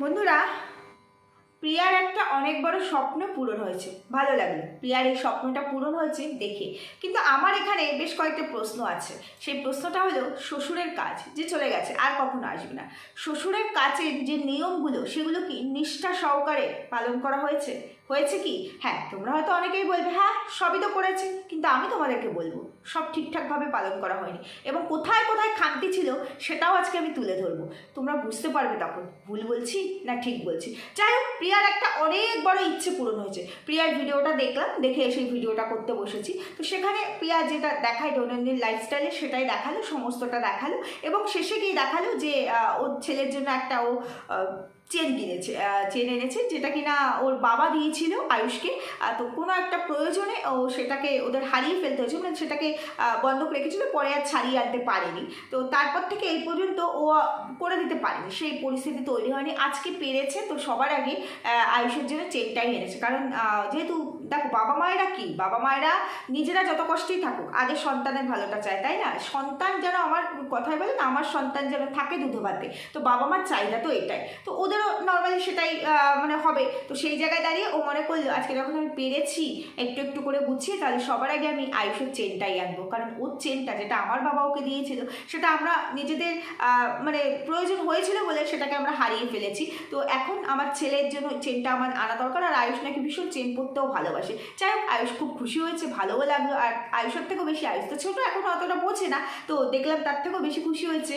বন্ধুরা, প্রিয়ার একটা অনেক বড় স্বপ্ন পূরণ হয়েছে। ভালো লাগল। প্রিয়ার এই স্বপ্নটা পূরণ হয়েছে দেখে। কিন্তু আমার এখানে বেশ কয়েকটা প্রশ্ন আছে। সেই প্রশ্নটা হলো শ্বশুরের কাজ, যে চলে গেছে, আর কখনো আসবে না। শ্বশুরের কাজের যে নিয়মগুলো, সেগুলো কি নিষ্ঠা সহকারে পালন করা হয়েছে? হয়েছে কি? হ্যাঁ তোমরা হয়তো অনেকেই বলবে হ্যাঁ সবই তো করেছে। কিন্তু আমি তোমাদেরকে বলব, সব ঠিকঠাকভাবে পালন করা হয়নি। এবং কোথায় কোথায় খামতি ছিল, সেটাও আজকে আমি তুলে ধরবো। তোমরা বুঝতে পারবে তখন, ভুল বলছি না ঠিক বলছি। যাই হোক, প্রিয়ার একটা অনেক বড় ইচ্ছে পূরণ হয়েছে। প্রিয়ার ভিডিওটা দেখলাম, দেখে সেই ভিডিওটা করতে বসেছি। তো সেখানে প্রিয়া যেটা দেখায় দৈনন্দিন লাইফস্টাইলে সেটাই দেখাল, সমস্তটা দেখাল। এবং শেষে গিয়ে দেখাল যে ওর ছেলের জন্য একটা ও চেন কিনেছে চেন এনেছে, যেটা কিনা ওর বাবা দিয়েছিল আয়ুষকে। তো কোনো একটা প্রয়োজনে ও সেটাকে ওদের হারিয়ে ফেলতে হয়েছে মানে সেটাকে বন্ধক রেখেছিল, পরে আর ছাড়িয়ে আনতে পারেনি। তো তারপর থেকে এই পর্যন্ত ও করে দিতে পারেনি, সেই পরিস্থিতি তৈরি হয়নি। আজকে পেরেছে, তো সবার আগে আয়ুষের জন্য চেনটাই এনেছে। কারণ যেহেতু দেখো বাবা মায়েরা কি, বাবা মায়েরা নিজেরা যত কষ্টই থাকুক, আগে সন্তানের ভালোটা চায়, তাই না? সন্তান যেন আমার কথাই বলে না, আমার সন্তান যেন থাকে দুধ ভাতে তো বাবা মার চাহিদা তো এটাই। তো ওদেরও নর্মালি সেটাই মানে হবে। তো সেই জায়গায় দাঁড়িয়ে ও মনে করল, আজকে যখন আমি পেরেছি একটু একটু করে গুছিয়ে, তাহলে সবার আগে আমি আয়ুষের চেনটাই আনব। কারণ ওর চেনটা যেটা আমার বাবা ওকে দিয়েছিল, সেটা আমরা নিজেদের মানে প্রয়োজন হয়েছিল বলে সেটাকে আমরা হারিয়ে ফেলেছি। তো এখন আমার ছেলের জন্য চেনটা আমার আনা দরকার, আর আয়ুষ নাকি ভীষণ চেন পরতেও ভালোবাসে। যাই হোক, আয়ুষ খুব খুশি হয়েছে ভালোও লাগল, আর আয়ুষের থেকেও বেশি, আয়ুষ তো ছোটো, এখন অতটা বোঝে না। তো দেখলাম তার থেকেও বেশি খুশি হয়েছে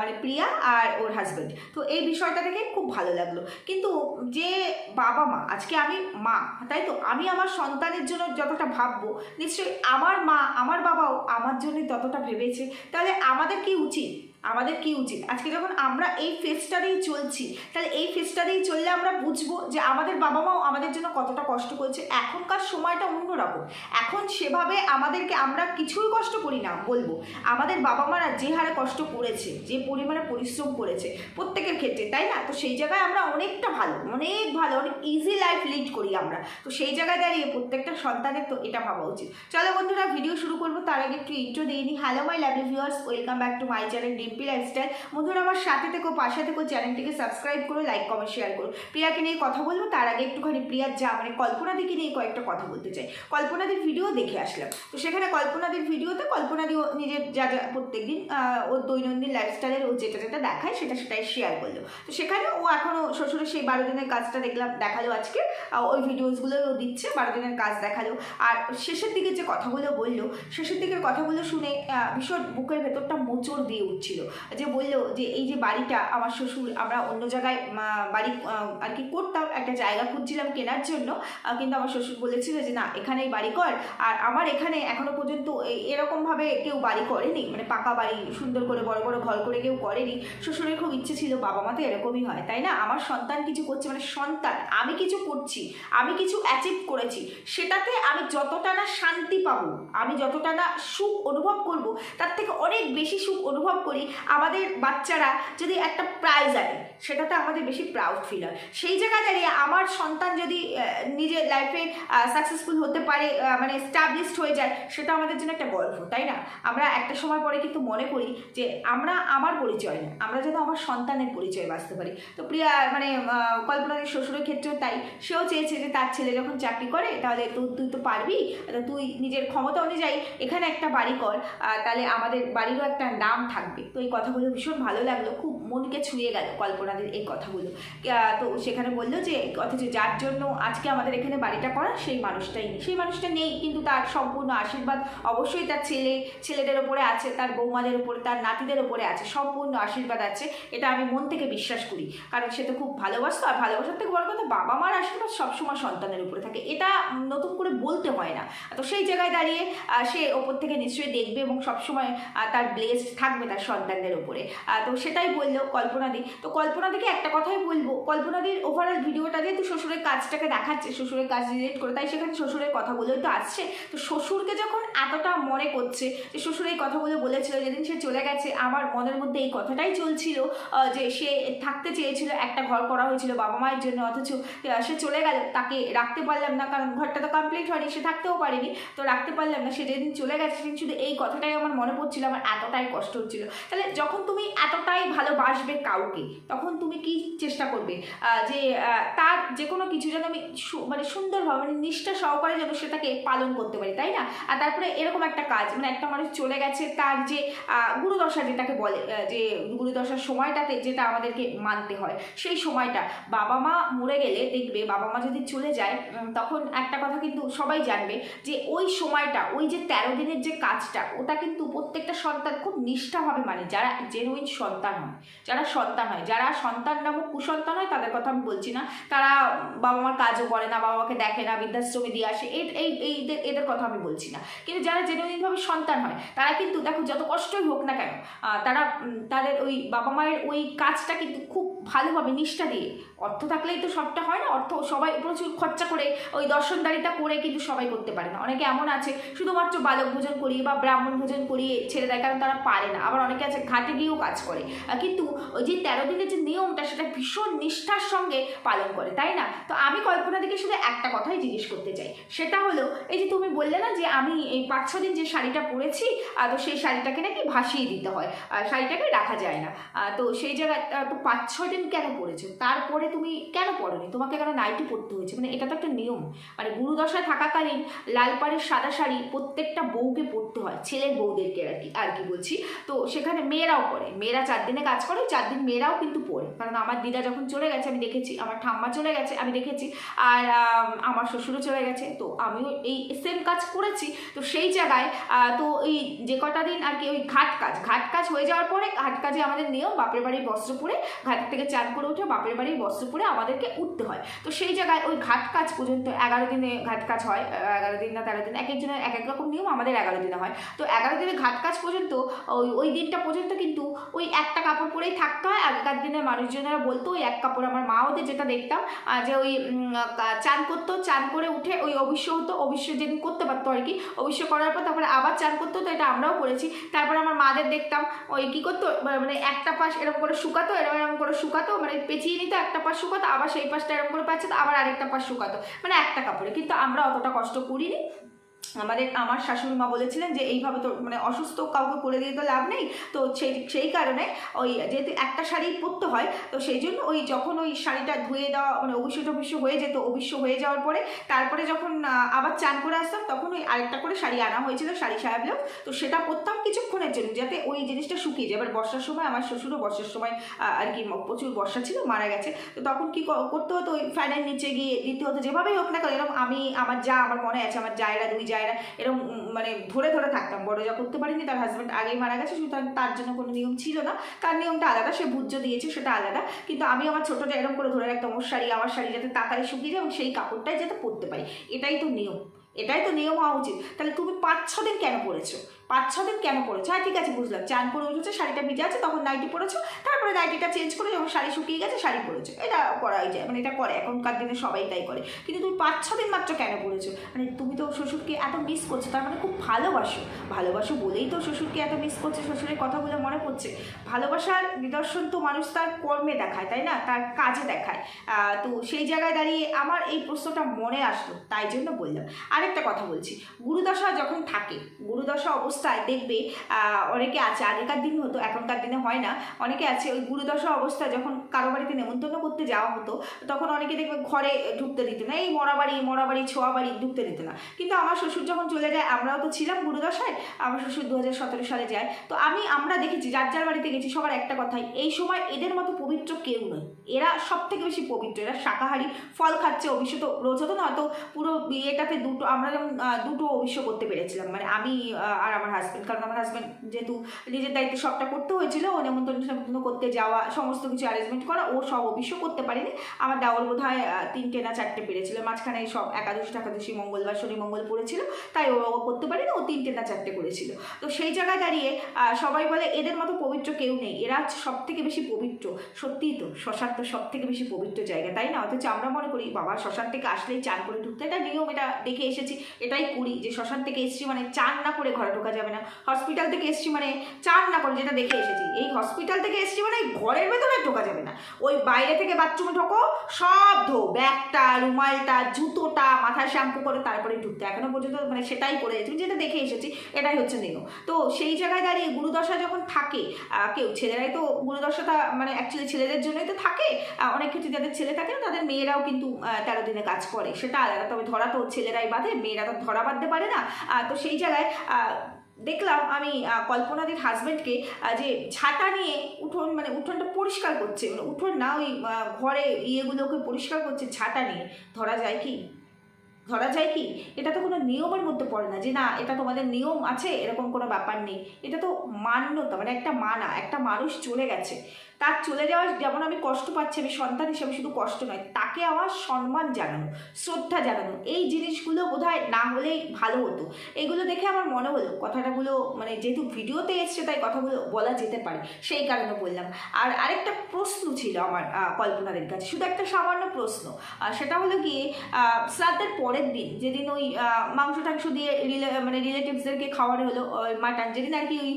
মানে প্রিয়া আর ওর হাজব্যান্ড তো এই বিষয়টা থেকে খুব ভালো লাগল। কিন্তু যে বাবা মা, আজকে আমি মা, তাই তো? আমি আমার সন্তানের জন্য যতটা ভাববো, নিশ্চয়ই আমার মা, আমার বাবাও আমার জন্য ততটা ভেবেছে। তাহলে আমাদের কি উচিত? আমাদের কি উচিত? আজকে যখন আমরা এই ফেসটা দিয়েই চলছি, তাহলে এই ফেসটা দিয়েই চললে আমরা বুঝব যে আমাদের বাবা মাও আমাদের জন্য কতটা কষ্ট করেছে। এখনকার সময়টা অন্যরকম। এখন সেভাবে আমাদেরকে আমরা কিছুই কষ্ট করি না, বলব। আমাদের বাবা মারা যে হারে কষ্ট করেছে, যে পরিমাণে পরিশ্রম করেছে, প্রত্যেকের ক্ষেত্রে, তাই না? তো সেই জায়গায় আমরা অনেকটা ভালো, অনেক ভালো, অনেক ইজি লাইফ লিড করি আমরা। তো সেই জায়গায় দাঁড়িয়ে প্রত্যেকটা সন্তানের তো এটা ভাবা উচিত। চলো বন্ধুরা ভিডিও শুরু করব। তার আগে একটু ইন্ট্রো দিয়ে নিই hello my lovely viewers welcome back to my channel Dimpi lifestyle বন্ধুরা, আমার সাথে থেকো, পাশে থেকো, চ্যানেলটিকে সাবস্ক্রাইব করো লাইক কমেন্ট শেয়ার করো। প্রিয়াকে নিয়ে কথা বলব, তার আগে একটুখানি প্রিয়ার যা মানে কল্পনা দিকে নিয়ে কয়েকটা কথা বলতে চাই। কল্পনাদের ভিডিও দেখে আসলাম। তো সেখানে কল্পনাদের ভিডিওতে কল্পনাদিও নিজের যা যা প্রত্যেকদিন ওর দৈনন্দিন লাইফস্টাইলের ও যেটা যেটা দেখায়, সেটা সেটাই শেয়ার করল। তো সেখানে ও এখনও শ্বশুরের সেই বারো দিনের কাজটা দেখলাম, দেখাল আজকে। ওই ভিডিওসগুলো ও দিচ্ছে, বারো দিনের কাজ দেখাল। আর শেষের দিকে যে কথাগুলো বলল, শেষের দিকের কথাগুলো শুনে ভীষণ বুকের ভেতরটা মোচড় দিয়ে উঠছিল। যে বলল যে এই যে বাড়িটা আমার শ্বশুর, আমরা অন্য জায়গায় বাড়ি আর কি করতাম, একটা জায়গা খুঁজছিলাম কেনার জন্য কিন্তু আমার শ্বশুর বলেছিল যে না, এখানেই বাড়ি কর। আর আমার এখানে এখনও পর্যন্ত এরকমভাবে কেউ বাড়ি করেনি মানে পাকা বাড়ি, সুন্দর করে বড় বড় ঘর করে কেউ করেনি। শ্বশুরের খুব ইচ্ছে ছিল, বাবা মা তো এরকমই হয়, তাই না? আমার সন্তান কিছু করছে মানে সন্তান, আমি কিছু করছি, আমি কিছু অ্যাচিভ করেছি, সেটাতে আমি যতটা না শান্তি পাবো, আমি যতটা না সুখ অনুভব করব, তার থেকে অনেক বেশি সুখ অনুভব করি আমাদের বাচ্চারা যদি একটা প্রাইজ আনে, সেটাতে আমাদের বেশি প্রাউড ফিল হয়। সেই জায়গায় দাঁড়িয়ে আমার সন্তান যদি নিজের লাইফে সাকসেসফুল হতে পারে মানে স্টাবলিশড হয়ে যায়, সেটা আমাদের জন্য একটা গল্প, তাই না? আমরা একটা সময় পরে কিন্তু মনে করি যে আমরা আমার পরিচয় না, আমরা যেন আমার সন্তানের পরিচয় বাঁচতে পারি। তো প্রিয়া মানে কল্পনাদের শ্বশুরের ক্ষেত্রেও তাই। সেও চেয়েছে যে তার ছেলে যখন চাকরি করে, তাহলে তুই তো পারবি তুই নিজের ক্ষমতা অনুযায়ী এখানে একটা বাড়ি কর তাহলে আমাদের বাড়িরও একটা নাম থাকবে। তো এই কথাগুলো ভীষণ ভালো লাগল খুব মনকে ছুঁয়ে গেল কল্পনাদের এই কথাগুলো। তো সেখানে বলল যে, অথচ যার জন্য আজকে আমাদের এখানে বাড়িটা করা, সেই মানুষটাই নেই। সেই মানুষটা নেই, কিন্তু তার সম্পূর্ণ আশীর্বাদ অবশ্যই তার ছেলে, ছেলেদের ওপরে আছে, তার বৌমাদের ওপরে তার নাতিদের ওপরে আছে, সম্পূর্ণ আশীর্বাদ আছে। এটা আমি মন থেকে বিশ্বাস করি, কারণ সে তো খুব ভালোবাসতো, আর ভালোবাসার থেকে বড় কথা বাবা মার আশীর্বাদ সবসময় সন্তানের উপরে থাকে। এটা নতুন করে বলতে হয় না। তো সেই জায়গায় দাঁড়িয়ে সে ওপর থেকে নিশ্চয়ই দেখবে এবং সবসময় তার ব্লেসড থাকবে তার সন্তানদের উপরে। তো সেটাই বলল কল্পনাদি তো কল্পনাদিকে একটা কথাই বলব। কল্পনাদির ওভারঅল ভিডিওটা যেহেতু শ্বশুরের কাজটাকে দেখাচ্ছে, শ্বশুরের কাজ রিলেট করে। তাই সেখানে শ্বশুরের কথাগুলোই তো আসছে। তো শ্বশুরকে যখন এতটা মনে করছে যে শ্বশুর এই কথাগুলো বলেছিল, যেদিন সে চলে গেছে, আমার মনের মধ্যে এই কথাটাই চলছিল যে সে থাকতে চেয়েছিল, একটা ঘর করা হয়েছিল বাবা মায়ের জন্য, অথচ সে চলে গেল। তাকে রাখতে পারলাম না, কারণ ঘরটা তো কমপ্লিট হয়নি, সে থাকতেও পারেনি। তো রাখতে পারলাম না, সে যেদিন চলে গেছে, সেদিন শুধু এই কথাটাই আমার মনে পড়ছিল, আমার এতটাই কষ্ট হচ্ছিল। তাহলে যখন তুমি এতটাই ভালোবাসো ভালোবাসবে কাউকে, তখন তুমি কি চেষ্টা করবে? যে তার যে কোনো কিছু যেন আমি মানে সুন্দরভাবে মানে নিষ্ঠা সহকারে যেন সেটাকে পালন করতে পারি, তাই না? আর তারপরে এরকম একটা কাজ মানে একটা মানুষ চলে গেছে তার যে গুরুদশা যেটাকে বলে যে গুরুদশার সময়টাতে যেটা আমাদেরকে মানতে হয়, সেই সময়টা বাবা মা মরে গেলে দেখবে, বাবা মা যদি চলে যায় তখন একটা কথা কিন্তু সবাই জানবে যে ওই সময়টা, ওই যে তেরো দিনের যে কাজটা, ওটা কিন্তু প্রত্যেকটা সন্তান খুব নিষ্ঠাভাবে মানে যারা জেনুইন সন্তান হয়। যারা সন্তান হয়, যারা সন্তান নামক কুসন্তান হয় তাদের কথা আমি বলছি না। তারা বাবা মার কাজও করে না বাবা মাকে দেখে না, বৃদ্ধাশ্রমে দিয়ে আসে, এই এই এইদের এদের কথা আমি বলছি না। কিন্তু যারা জেনুইনভাবে সন্তান হয়, তারা কিন্তু দেখো যত কষ্টই হোক না কেন তারা তাদের ওই বাবা মায়ের ওই কাজটা কিন্তু খুব ভালোভাবে নিষ্ঠা দিয়ে অর্থ থাকলেই তো সবটা হয় না অর্থ সবাই প্রচুর খরচা করে ওই দর্শনদারিতা করে কিন্তু সবাই করতে পারে না। অনেকে এমন আছে শুধুমাত্র বালক ভোজন করিয়ে বা ব্রাহ্মণ ভোজন করিয়ে ছেড়ে দেয় কারণ তারা পারে না। আবার অনেকে আছে ঘাটে গিয়েও কাজ করে। কিন্তু ওই যে তেরো দিনের যে নিয়মটা সেটা ভীষণ নিষ্ঠার সঙ্গে পালন করে তাই না? তো আমি কল্পনা থেকে শুধু একটা কথাই জিজ্ঞেস করতে চাই। সেটা হলো এই যে তুমি বললে না যে আমি এই পাঁচ ছ দিন যে শাড়িটা পরেছি আহ, তো সেই শাড়িটাকে নাকি ভাসিয়ে দিতে হয়। আর শাড়িটাকে রাখা যায় না। তো সেই জায়গায় তো পাঁচ ছ দিন কেন পরেছো? তারপরে তুমি কেন পরোনি তোমাকে কেন নাইটি পড়তে হয়েছে? মানে এটা তো একটা নিয়ম। মানে গুরুদশায় থাকাকালীন লাল পাড়ের সাদা শাড়ি প্রত্যেকটা বউকে পরতে হয়, ছেলের বউদেরকে আর কি আর কি বলছি। তো সেখানে মেয়েরাও পরে মেয়েরা চার দিনে কাজ করে, চার দিন মেয়েরাও কিন্তু পরে কারণ আমার দিদা যখন চলে গেছে, আমি দেখেছি, আমার ঠাম্মা চলে গেছে, আমি দেখেছি। আর আমার শ্বশুরও চলে গেছে। তো আমিও এই সেম কাজ করেছি। তো সেই জায়গায় তো এই যে কটা দিন আর কি ওই ঘাট কাজ। ঘাট কাজ হয়ে যাওয়ার পরে ঘাট কাজে আমাদের নিয়ম, বাপের বাড়ির বস্ত্র পরে ঘাট থেকে চান করে উঠে বাপের বাড়ির বস্ত্র পরে আমাদেরকে উঠতে হয়। তো সেই জায়গায় ওই ঘাট কাজ পর্যন্ত এগারো দিনে ঘাট কাজ হয় এগারো দিন না তেরো দিন, এক একজনের এক এক রকম নিয়ম আমাদের এগারো দিনে হয়। তো এগারো দিনে ঘাট কাজ পর্যন্ত, ওই ওই দিনটা পর্যন্ত কিন্তু ওই একটা কাপড় পরেই থাকতে হয়। আগেকার দিনের মানুষজনেরা বলতো, ওই এক কাপড় আমার মা ওদের যেটা দেখতাম যে ওই চান করতো, চান করে উঠে ওই অবশ্য হতো, অবশ্য যেদিন করতে পারতো আর কি। অবশ্য করার পর তারপরে আবার চান করতো, তো এটা আমরাও করেছি। তারপরে আমার মাদের দেখতাম, ওই কী করতো মানে মানে একটা পাশ এরকম করে শুকাতো এরকম এরকম করে শুকাতো মানে পেঁচিয়ে নিত একটা পাশ শুকাতো আবার সেই পাশটা এরকম করে পাচ্ছে, তো আবার আরেকটা পাশ শুকাতো মানে একটা কাপড়ে। কিন্তু আমরা অতটা কষ্ট করিনি। আমাদের, আমার শাশুড়ি মা বলেছিলেন যে, এইভাবে তো মানে অসুস্থ কাউকে করে দিয়ে তো লাভ নেই। তো সেই সেই কারণে ওই যেহেতু একটা শাড়ি পরতে হয়, তো সেই জন্য ওই যখন ওই শাড়িটা ধুয়ে দেওয়া মানে অবশ্য টবশ্য হয়ে যেত অবশ্য হয়ে যাওয়ার পরে, তারপরে যখন আবার চান করে আসতাম, তখন ওই আরেকটা করে শাড়ি আনা হয়েছিল, শাড়ি সাহেব ব্লাউজ তো সেটা পরতাম কিছুক্ষণের জন্য, যাতে ওই জিনিসটা শুকিয়ে যায়। এবার বর্ষার সময়, আমার শ্বশুরও বর্ষার সময় আর কি, প্রচুর বর্ষা ছিল, মারা গেছে। তো তখন কি করতে হতো ওই ফ্যানের নিচে গিয়ে, দিতে হতো, যেভাবেই হোক না এরকম আমি, আমার যা, আমার মনে আছে, আমার জায়রা দুই জায়রা এরকম মানে ধরে ধরে থাকতাম। বড় যা করতে পারিনি, তার হাজব্যান্ড আগেই মারা গেছে, সুতরাং তার জন্য কোনো নিয়ম ছিল না। তার নিয়মটা আলাদা, সে ভূজ্য দিয়েছে, সেটা আলাদা। কিন্তু আমি আমার ছোটোটা এরকম করে ধরে রাখতাম, ওর শাড়ি, আমার শাড়ি যাতে তাড়াতাড়ি শুকিয়ে যায় এবং সেই কাপড়টাই যাতে পরতে পারি। এটাই তো নিয়ম। এটাই তো নিয়ম হওয়া উচিত। তাহলে তুমি পাঁচ ছ দিন কেন পড়েছো পাঁচ ছ দিন কেন পড়েছো হ্যাঁ ঠিক আছে, বুঝলাম। চান করে উঠেছো, শাড়িটা ভিজে আছে, তখন নাইটি পরেছো, তারপরে নাইটিটা চেঞ্জ করে যখন শাড়ি শুকিয়ে গেছে, শাড়ি পরেছো। এটা করাই যায় মানে এটা করে, এখনকার দিনে সবাই তাই করে। কিন্তু তুমি পাঁচ ছ দিন মাত্র কেন পড়েছো মানে তুমি তো শ্বশুরকে এত মিস করছ, তার মানে খুব ভালোবাসো। ভালোবাসো বলেই তো শ্বশুরকে এত মিস করছে, শ্বশুরের কথাগুলো মনে পড়ছে। ভালোবাসার নিদর্শন তো মানুষ তার কর্মে দেখায়, তাই না? তার কাজে দেখায়। তো সেই জায়গায় দাঁড়িয়ে আমার এই প্রশ্নটা মনে আসলো, তাই জন্য বললাম। আরেকটা কথা বলছি। গুরুদশা যখন থাকে, গুরুদশা অবস্থায় দেখবে অনেকে আছে, আগেকার দিন হতো, এখনকার দিনে হয় না। অনেকে আছে ওই গুরুদশা অবস্থায় যখন কারও বাড়িতে নেমন্তন্ন করতে যাওয়া হতো, তখন অনেকে দেখবে ঘরে ঢুকতে দিত না। এই মরা বাড়ি মরা বাড়ি, ছোঁয়া বাড়ি ঢুকতে দিত না। কিন্তু আমার শ্বশুর যখন চলে যায়, আমরাও তো ছিলাম গুরুদশায়, আমার শ্বশুর দু হাজার সতেরো সালে যায়। তো আমি, আমরা দেখেছি, যার যার বাড়িতে গেছি, সবার একটা কথাই, এই সময় এদের মতো পবিত্র কেউ নয়। এরা সব থেকে বেশি পবিত্র, এরা শাকাহারি, ফল খাচ্ছে তো রোজ হতো না হয়তো পুরো বিয়েটাতে দুটো, আমরা যেমন দুটো অবশ্য করতে পেরেছিলাম। মানে আমি আর আমার হাজব্যান্ড কারণ আমার হাজব্যান্ড যেহেতু নিজের দায়িত্বে সবটা করতে হয়েছিল, ও নেমন্তন্ন নেমন্তন্ন করতে যাওয়া, সমস্ত কিছু অ্যারেঞ্জমেন্ট করা, ও সব অবশ্য করতে পারিনি। আমার দেওয়ার বোধ হয় তিনটে না চারটে পেরেছিল। মাঝখানে সব একাদশী টাকাদশী মঙ্গলবার, শনি, মঙ্গল পড়েছিল, তাই ও করতে পারিনি, ও তিনটে না চারটে করেছিল। তো সেই জায়গায় দাঁড়িয়ে সবাই বলে, এদের মতো পবিত্র কেউ নেই। এরা সব থেকে বেশি পবিত্র। সত্যিই তো শ্মশান তো সব থেকে বেশি পবিত্র জায়গা, তাই না? অথচ আমরা মনে করি, বাবা শ্মশান থেকে আসলেই চান করে ঢুকতে। এটা নিয়ম, এটা দেখে এসেছি, এটাই করি, যে শ্মশান থেকে এসেছি মানে চান না করে ঘরে ঢোকা যাবে না। হসপিটাল থেকে এসছি মানে চান না করে যেটা দেখে এসেছি। এই হসপিটাল থেকে এসছি মানে ঘরের ভেতরে ঢোকা যাবে না। ওই বাইরে থেকে বাথরুমে ঢোকো, সব ধো ব্যাগটা, রুমালটা, জুতোটা, মাথায় শ্যাম্পু করে তারপরে ঢুকতে। এখনও পর্যন্ত মানে সেটাই করে তুমি যেটা দেখে এসেছি, এটাই হচ্ছে নিয়ম তো সেই জায়গায় দাঁড়িয়ে গুরুদশা যখন থাকে কেউ ছেলেরাই তো গুরুদশাটা মানে অ্যাকচুয়ালি ছেলেদের জন্যই তো থাকে। অনেক ক্ষেত্রে যাদের ছেলে থাকে না, তাদের মেয়েরাও কিন্তু তেরো দিনে কাজ করে। সেটা আলাদা। তবে ধরা তো ছেলেরাই বাঁধে, মেয়েরা তো ধরা বাঁধতে পারে না। তো সেই জায়গায় দেখলাম আমি কল্পনাদের হাজব্যান্ডকে যে ঝাঁটা নিয়ে উঠোন মানে উঠোনটা পরিষ্কার করছে। মানে উঠোন না, ওই ঘরে ইয়েগুলোকে পরিষ্কার করছে ঝাঁটা নিয়ে। ধরা যায় কি? ধরা যায় কি? এটা তো কোনো নিয়মের মধ্যে পড়ে না যে না, এটা তোমাদের নিয়ম আছে, এরকম কোনো ব্যাপার নেই। এটা তো মান্যতা মানে একটা মানা, একটা মানুষ চলে গেছে। তার চলে যাওয়ার যেমন আমি কষ্ট পাচ্ছি, আমি সন্তান হিসেবে শুধু কষ্ট নয়, তাকে আমার সম্মান জানানো, শ্রদ্ধা জানানো, এই জিনিসগুলো বোধহয় না হলেই ভালো হতো। এগুলো দেখে আমার মনে হলো, কথাটাগুলো মানে যেহেতু ভিডিওতে এসছে তাই কথাগুলো বলা যেতে পারে, সেই কারণে বললাম। আর আরেকটা প্রশ্ন ছিল আমার কল্পনাদের কাছে, শুধু একটা সামান্য প্রশ্ন সেটা হলো গিয়ে শ্রাদ্ধের পরের দিন, যেদিন ওই মাংস টাংস দিয়ে রিলে মানে রিলেটিভসদেরকে খাওয়ানো হলো মাটন যেদিন আর কি, ওই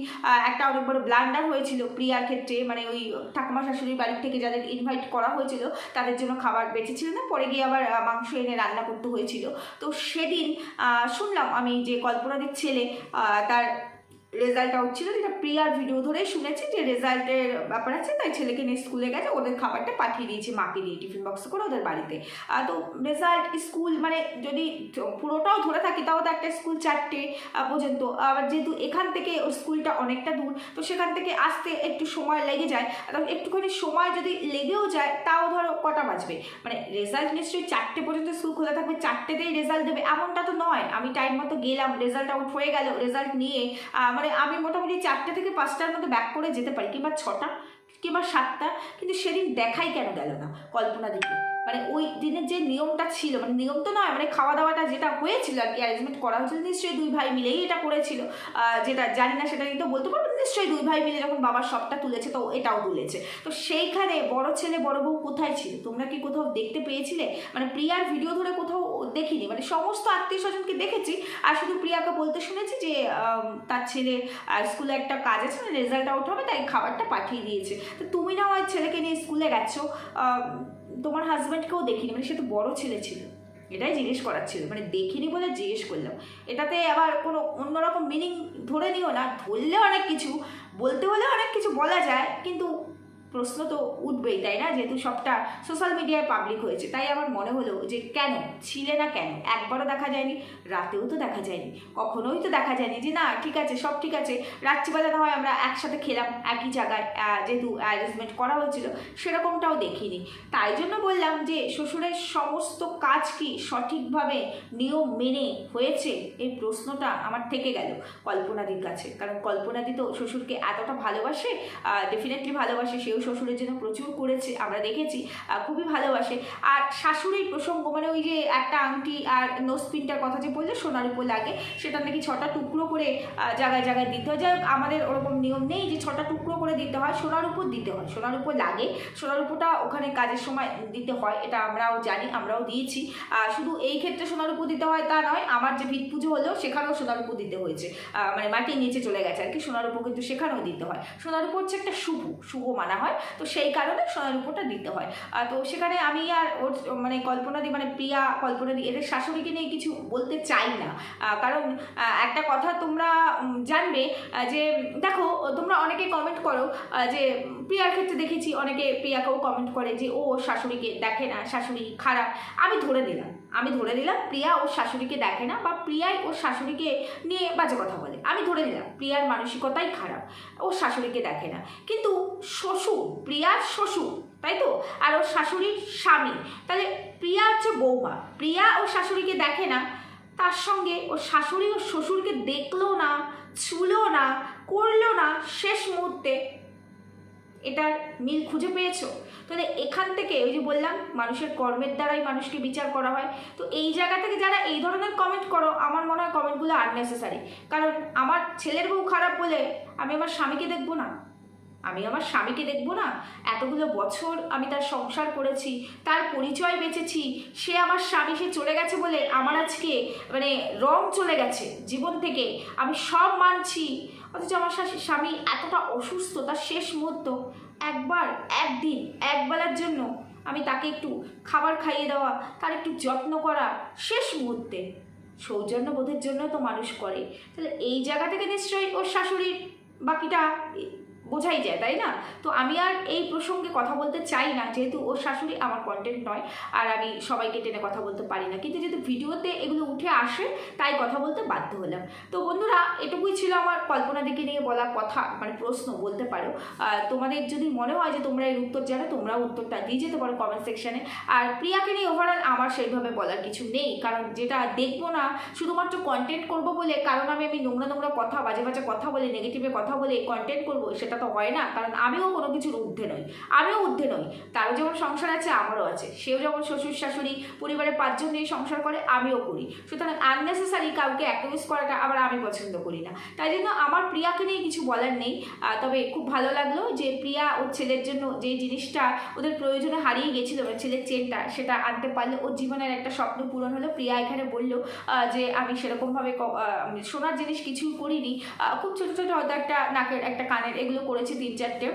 একটা অনেক বড় ব্লান্ডার হয়েছিল, প্রিয়ার ক্ষেত্রে মানে ওই ঠাকুমা শাশুড়ির বাড়ির থেকে যাদের ইনভাইট করা হয়েছিল, তাদের জন্য খাবার বেঁচেছিল না, পরে গিয়ে আবার মাংস এনে রান্না করতে হয়েছিল। তো সেদিন শুনলাম আমি যে কল্পনাদের ছেলে তার রেজাল্ট আউট ছিল। যেটা প্রিয়ার ভিডিও ধরেই শুনেছি যে রেজাল্টের ব্যাপার আছে, তাই ছেলেকে নিয়ে স্কুলে গেছে, ওদের খাবারটা পাঠিয়ে দিয়েছে মাকে দিয়ে টিফিন বক্স করে ওদের বাড়িতে। তো রেজাল্ট স্কুল মানে যদি পুরোটাও ধরে থাকি, তাও তো একটা স্কুল চারটে পর্যন্ত। আবার যেহেতু এখান থেকে ওর স্কুলটা অনেকটা দূর, তো সেখান থেকে আসতে একটু সময় লেগে যায়। তো একটুখানি সময় যদি লেগেও যায়, তাও ধরো কটা বাজবে? মানে রেজাল্ট নিশ্চয়ই চারটে পর্যন্ত স্কুল খোলা থাকবে, চারটেতেই রেজাল্ট দেবে, এমনটা তো নয়। আমি টাইম মতো গেলাম রেজাল্ট আউট হয়ে গেল রেজাল্ট নিয়ে মানে আমি মোটামুটি চারটে থেকে পাঁচটার মধ্যে ব্যাক করে যেতে পারি, কিংবা ছটা, কিংবা সাতটা, কিন্তু সেদিন দেখাই কেন গেল না কল্পনা দিকে? মানে ওই দিনের যে নিয়মটা ছিল মানে নিয়ম তো নয় মানে খাওয়া দাওয়াটা যেটা হয়েছিল আর কি অ্যারেঞ্জমেন্ট করা হয়েছিল, নিশ্চয়ই দুই ভাই মিলেই এটা করেছিল। যেটা জানি না সেটা কিন্তু বলতে পারব, নিশ্চয়ই দুই ভাই মিলে যখন বাবার সবটা তুলেছে, তো এটাও তুলেছে। তো সেইখানে বড় ছেলে, বড় বউ কোথায় ছিল? তোমরা কি কোথাও দেখতে পেয়েছিলে? মানে প্রিয়ার ভিডিও ধরে কোথাও দেখিনি মানে সমস্ত আত্মীয় স্বজনকে দেখেছি, আর শুধু প্রিয়াকে বলতে শুনেছি যে তার ছেলে স্কুলে একটা কাজ আছে রেজাল্ট আউট হবে, তাই খাবারটা পাঠিয়ে দিয়েছে। তো তুমি না হয় ছেলেকে নিয়ে স্কুলে গেছো? তোমার হাজব্যান্ডকেও দেখিনি মানে সে তো বড় ছেলে ছিল। এটাই জিজ্ঞেস করার ছিল মানে দেখিনি বলে জিজ্ঞেস করলাম। এটাতে আবার কোনো অন্যরকম মিনিং ধরে নিও না, ধরলে অনেক কিছু, বলতে হলে অনেক কিছু বলা যায়, কিন্তু প্রশ্ন তো উঠবেই, তাই না? যেহেতু সবটা সোশ্যাল মিডিয়ায় পাবলিক হয়েছে, তাই আমার মনে হলো যে কেন? ছিলে না কেন? একবারও দেখা যায়নি, রাতেও তো দেখা যায়নি, কখনোই তো দেখা যায়নি যে না, ঠিক আছে, সব ঠিক আছে, রাত্রিবেলা না হয় আমরা একসাথে খেলাম একই জায়গায় যেহেতু অ্যারেঞ্জমেন্ট করা হয়েছিল, সেরকমটাও দেখিনি। তাই জন্য বললাম যে শ্বশুরের সমস্ত কাজ কি সঠিকভাবে নিয়ম মেনে হয়েছে? এই প্রশ্নটা আমার থেকে গেল কল্পনাদির কাছে। কারণ কল্পনাদি তো শ্বশুরকে এতটা ভালোবাসে ডেফিনেটলি ভালোবাসে, সেও শ্বশুরের জন্য প্রচুর করেছে, আমরা দেখেছি খুবই ভালোবাসে। আর শাশুড়ির প্রসঙ্গ মানে ওই যে একটা আংটি আর নোসপিনটার কথা যে বললে, সোনার উপর লাগে, সেটা নাকি ছটা টুকরো করে জায়গায় জায়গায় দিতে। হয় যাই আমাদের ওরকম নিয়ম নেই যে ছটা টুকরো করে দিতে হয়, সোনার উপর দিতে হয়। সোনার উপর লাগে, সোনার উপরটা ওখানে কাজের সময় দিতে হয়, এটা আমরাও জানি, আমরাও দিয়েছি। শুধু এই ক্ষেত্রে সোনার উপর দিতে হয় তা নয়, আমার যে ভিত পুজো হলো, সেখানেও সোনার উপর দিতে হয়েছে। মানে মাটির নিচে চলে গেছে আর কি, সোনার উপর কিন্তু সেখানেও দিতে হয়। সোনার উপর হচ্ছে একটা শুভ শুভ মানা হয়, তো সেই কারণে সোনার উপরটা দিতে হয়। তো সেখানে আমি আর ওর মানে কল্পনা দি মানে প্রিয়া কল্পনা দি, এদের শাশুড়িকে নিয়ে কিছু বলতে চাই না। কারণ একটা কথা তোমরা জানবে যে, দেখো, তোমরা অনেকে কমেন্ট করো যে প্রিয়ার ক্ষেত্রে দেখেছি অনেকে প্রিয়াকেও কমেন্ট করে যে, ও শাশুড়িকে দেখে না, শাশুড়ি খারাপ। আমি ধরে দিলাম আমি ধরে দিলাম প্রিয়া ওর শাশুড়িকে দেখে না বা প্রিয়াই ওর শাশুড়িকে নিয়ে বাজে কথা বলে। আমি ধরে দিলাম প্রিয়ার মানসিকতাই খারাপ ওর শাশুড়িকে দেখে না। কিন্তু শ্বশুর, প্রিয়ার শ্বশুর, তাই তো? আর ওর শাশুড়ির স্বামী, তাহলে প্রিয়া হচ্ছে বৌমা। প্রিয়া ওর শাশুড়িকে দেখে না তার সঙ্গে ওর শাশুড়ি ওর শ্বশুরকে দেখল না, ছুলো না, করল না শেষ মুহূর্তে। এটার মিল খুঁজে পেয়েছ? তাহলে এখান থেকে, ওই যে বললাম, মানুষের কর্মের দ্বারাই মানুষকে বিচার করা হয়। তো এই জায়গা থেকে যারা এই ধরনের কমেন্ট করো, আমার মনে হয় কমেন্টগুলো আননেসেসারি কারণ আমার ছেলের বউ খারাপ বলে আমি আমার স্বামীকে দেখব না। আমি আমার স্বামীকে দেখব না? এতগুলো বছর আমি তার সংসার করেছি, তার পরিচয় বেঁচেছি, সে আমার স্বামী, সে চলে গেছে বলে আমার আজকে মানে রং চলে গেছে জীবন থেকে। আমি সব মানছি। অথচ আমার স্বামী এতটা অসুস্থ, তার শেষ মুহূর্ত। একবার, একদিন, একবেলার জন্য আমি তাকে একটু খাবার খাইয়ে দেওয়া, তার একটু যত্ন করা, শেষ মুহূর্তে। সৌজন্য বোধের জন্য তো মানুষ করে। তাহলে এই জায়গা থেকে নিশ্চয়ই ওর শাশুড়ির বাকিটা বোঝাই যায়, তাই না? তো আমি আর এই প্রসঙ্গে কথা বলতে চাই না, যেহেতু ওর শাশুড়ি আমার কন্টেন্ট নয়, আর আমি সবাইকে টেনে কথা বলতে পারি না। কিন্তু যেহেতু ভিডিওতে এগুলো উঠে আসে, তাই কথা বলতে বাধ্য হলাম। তো বন্ধুরা, এটুকুই ছিল আমার কল্পনা দিকে নিয়ে বলা কথা মানে প্রশ্ন, বলতে পারো। তোমাদের যদি মনে হয় যে তোমরা এর উত্তর জানো, তোমরাও উত্তরটা দিয়ে যেতে পারো কমেন্ট সেকশানে আর প্রিয়াকে নিয়ে ওভারঅল আমার সেইভাবে বলার কিছু নেই, কারণ যেটা দেখব না, শুধুমাত্র কন্টেন্ট করব বলে, কারণ আমি আমি নোংরা নোংরা কথা, বাজে বাজে কথা বলে নেগেটিভে কথা বলে কন্টেন্ট করব, সেটা তো হয় না, কারণ আমিও কোনো কিছুর ঊর্ধ্বে নই। আমিও ঊর্ধ্বে নই। তারও যেমন সংসার আছে, আমারও আছে। সেও যেমন শ্বশুর শাশুড়ি, পরিবারের পাঁচজন নিয়ে সংসার করে, আমিও করি। সুতরাং আননেসেসারি কাউকে অ্যাক্টিভিস্ট করাটা আবার আমি পছন্দ করি না। তাই জন্য আমার প্রিয়াকে নিয়ে কিছু বলার নেই। তবে খুব ভালো লাগল যে প্রিয়া ওর ছেলের জন্য যে জিনিসটা ওদের প্রয়োজনে হারিয়ে গেছিল মানে ছেলের চেনটা, সেটা আনতে পারলে। ওর জীবনের একটা স্বপ্ন পূরণ হলো। প্রিয়া এখানে বলল যে আমি সেরকমভাবে সোনার জিনিস কিছু করিনি। খুব ছোটো ছোটো হয়তো একটা নাকের, একটা কানের, এগুলো করেছি তিন চারটে।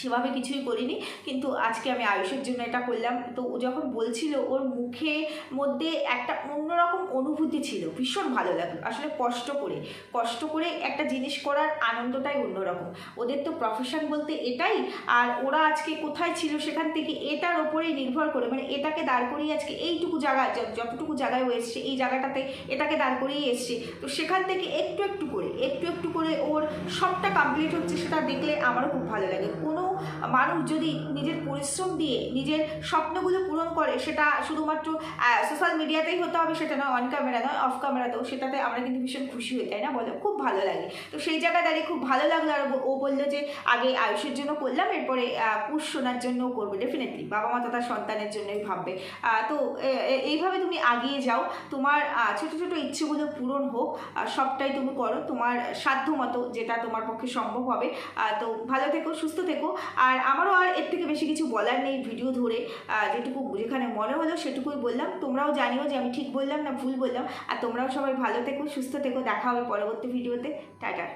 সেভাবে কিছুই করিনি, কিন্তু আজকে আমি আয়ুষের জন্য এটা করলাম। তো ও যখন বলছিল, ওর মুখে মধ্যে একটা অন্যরকম অনুভূতি ছিল, ভীষণ ভালো লাগল। আসলে কষ্ট করে কষ্ট করে একটা জিনিস করার আনন্দটাই অন্যরকম। ওদের তো প্রফেশন বলতে এটাই, আর ওরা আজকে কোথায় ছিল সেখান থেকে এটার ওপরেই নির্ভর করে। মানে এটাকে দাঁড় করিয়ে আজকে এইটুকু জায়গা যতটুকু জায়গায় ও এসছে, এই জায়গাটাতে এটাকে দাঁড় করিয়ে এসছে। তো সেখান থেকে একটু একটু করে, একটু একটু করে ওর সবটা কমপ্লিট হচ্ছে সেটা দেখলে আমারও খুব ভালো লাগে। কোনো মানুষ যদি নিজের পরিশ্রম দিয়ে নিজের স্বপ্নগুলো পূরণ করে, সেটা শুধুমাত্র সোশ্যাল মিডিয়াতেই হতে হবে, সেটা নয় অন ক্যামেরা নয় অফ ক্যামেরাতেও সেটাতে আমরা কিন্তু ভীষণ খুশি হই, তাই না বলো? খুব ভালো লাগে। তো সেই জায়গায় দাঁড়িয়ে খুব ভালো লাগল, আর ও বলল যে, আগে আয়ুষের জন্য করলাম, এরপরে পুষ শোনার জন্যও করবে ডেফিনেটলি বাবা মা তো তার সন্তানের জন্যই ভাববে। তো এইভাবে তুমি আগিয়ে যাও, তোমার ছোট ছোট ইচ্ছেগুলো পূরণ হোক সবটাই তুমি করো, তোমার সাধ্য মতো যেটা তোমার পক্ষে সম্ভব হবে। তো ভালো থেকো, সুস্থ থেকো আর আমারও আর এর থেকে বেশি কিছু বলার নেই ভিডিও ধরে। যেটুকু যেখানে মনে হলো সেটুকুই বললাম। তোমরাও জানিও যে আমি ঠিক বললাম না ভুল বললাম। আর তোমরাও সবাই ভালো থেকো, সুস্থ থেকো। দেখা হবে পরবর্তী ভিডিওতে। টাটা।